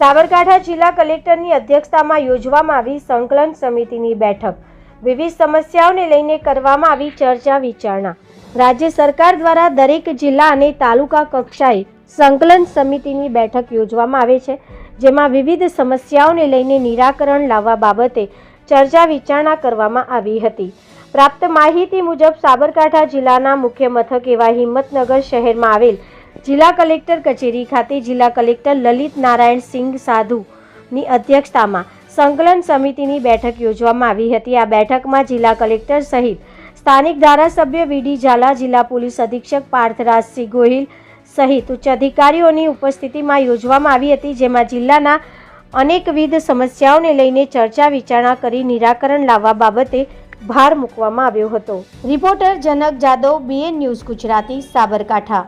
સાબરકાંઠા જિલ્લા કલેક્ટરની અધ્યક્ષતામાં યોજવામાં આવી સંકલન સમિતિની બેઠક. વિવિધ સમસ્યાઓને લઈને કરવામાં આવી ચર્ચા વિચારણા. રાજ્ય સરકાર દ્વારા દરેક જિલ્લા અને તાલુકા કક્ષાએ સંકલન સમિતિની બેઠક યોજવામાં આવે છે, જેમાં વિવિધ સમસ્યાઓને લઈને નિરાકરણ લાવવા બાબતે ચર્ચા વિચારણા કરવામાં આવી હતી. પ્રાપ્ત માહિતી મુજબ સાબરકાંઠા જિલ્લાના મુખ્ય મથક એવા હિંમતનગર શહેરમાં આવેલ જિલ્લા કલેક્ટર કચેરી ખાતે જિલ્લા કલેક્ટર લલિત નારાયણ સિંઘ સાધુની અધ્યક્ષતામાં સંકલન સમિતિની બેઠક યોજવામાં આવી હતી. આ બેઠકમાં જિલ્લા કલેક્ટર સહિત સ્થાનિક ધારાસભ્ય વીડી ઝાલા, જિલ્લા પોલીસ અધિક્ષક પાર્થરાજસિંહ ગોહિલ સહિત ઉચ્ચ અધિકારીઓની ઉપસ્થિતિમાં યોજવામાં આવી હતી, જેમાં જિલ્લાના અનેકવિધ સમસ્યાઓને લઈને ચર્ચા વિચારણા કરી નિરાકરણ લાવવા બાબતે ભાર મૂકવામાં આવ્યો હતો. Reporter Janak Jadav BN news Gujarati, Sabarkantha.